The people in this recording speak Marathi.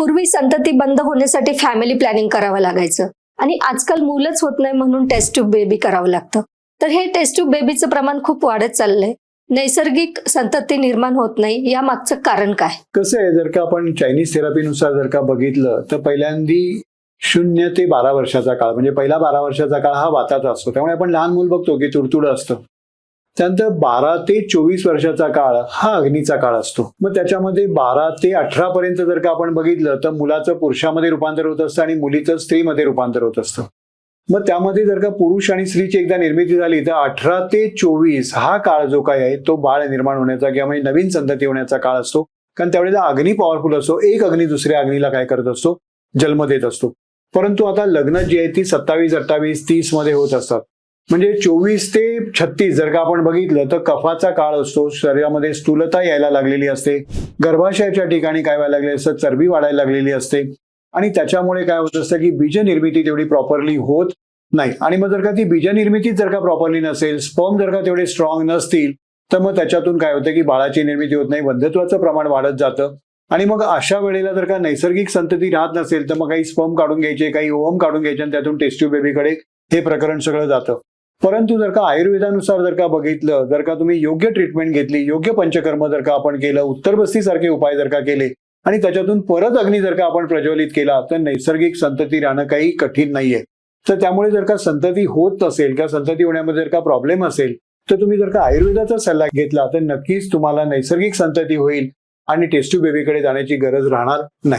पूर्वी संतती बंद होण्यासाठी फॅमिली प्लॅनिंग करावं लागायचं. आणि आजकाल मुलंच होत नाही म्हणून टेस्ट ट्यूब बेबी करावं लागतं. तर हे टेस्ट ट्यूब बेबीचं प्रमाण खूप वाढत चाललंय. नैसर्गिक संतती निर्माण होत नाही या मागचं कारण काय? कसं आहे जर का आपण चायनीज थेरपीनुसार जर का बघितलं तर पहिल्यांदी शून्य ते बारा वर्षाचा काळ म्हणजे पहिला बारा वर्षाचा काळ हा वाताचा असतो. त्यामुळे आपण लहान मूल बघतो की तुडतुड असतं. त्यानंतर बारा ते चोवीस वर्षाचा काळ हा अग्नीचा काळ असतो. मग त्याच्यामध्ये बारा ते अठरा पर्यंत जर का आपण बघितलं तर मुलाचं पुरुषामध्ये रूपांतर होत असतं आणि मुलीचं स्त्रीमध्ये रूपांतर होत असतं. मग त्यामध्ये जर का पुरुष आणि स्त्रीची एकदा निर्मिती झाली तर अठरा ते चोवीस हा काळ जो काय आहे तो बाळ निर्माण होण्याचा किंवा म्हणजे नवीन संतती होण्याचा काळ असतो. कारण त्यावेळेला अग्नी पॉवरफुल असतो एक अग्नी दुसऱ्या अग्नीला काय करत असतो? जन्म देत असतो. परंतु आता लग्न जी आहे ती सत्तावीस अठ्ठावीस तीसमध्ये होत असतात. म्हणजे चोवीस ते छत्तीस जर का आपण बघितलं तर कफाचा काळ असतो शरीरामध्ये स्थूलता यायला लागलेली असते. गर्भाशयाच्या ठिकाणी काय व्हायला लागले असतं? चरबी वाढायला लागलेली असते. आणि त्याच्यामुळे काय होत असतं की बीज निर्मिती तेवढी प्रॉपरली होत नाही. आणि मग जर का ती बीज निर्मितीच जर का प्रॉपरली नसेल स्पर्म जर का तेवढे स्ट्रॉंग नसतील तर मग त्याच्यातून काय होतं की बाळाची निर्मिती होत नाही बंधत्वाचं प्रमाण वाढत जातं. आणि मग अशा वेळेला जर का नैसर्गिक संतती राहत नसेल तर मग काही स्पर्म काढून घ्यायचे काही ओम काढून घ्यायचे आणि त्यातून टेस्ट्यू बेबीकडे हे प्रकरण सगळं जातं. परंतु जर का आयुर्वेदानुसार जर का बघितलं जर का तुम्ही योग्य ट्रीटमेंट घेतली योग्य पंचकर्म जर का आपण केलं उत्तरबस्तीसारखे उपाय जर का केले आणि त्याच्यातून परत अग्नी जर का आपण प्रज्वलित केला तर नैसर्गिक संतती राहणं काही कठीण नाहीये. तर त्यामुळे जर का संतती होत असेल किंवा संतती होण्यामध्ये जर का प्रॉब्लेम असेल तर तुम्ही जर का आयुर्वेदाचा सल्ला घेतला तर नक्कीच तुम्हाला नैसर्गिक संतती होईल आणि टेस्ट्यू बेबीकडे जाण्याची गरज राहणार नाही.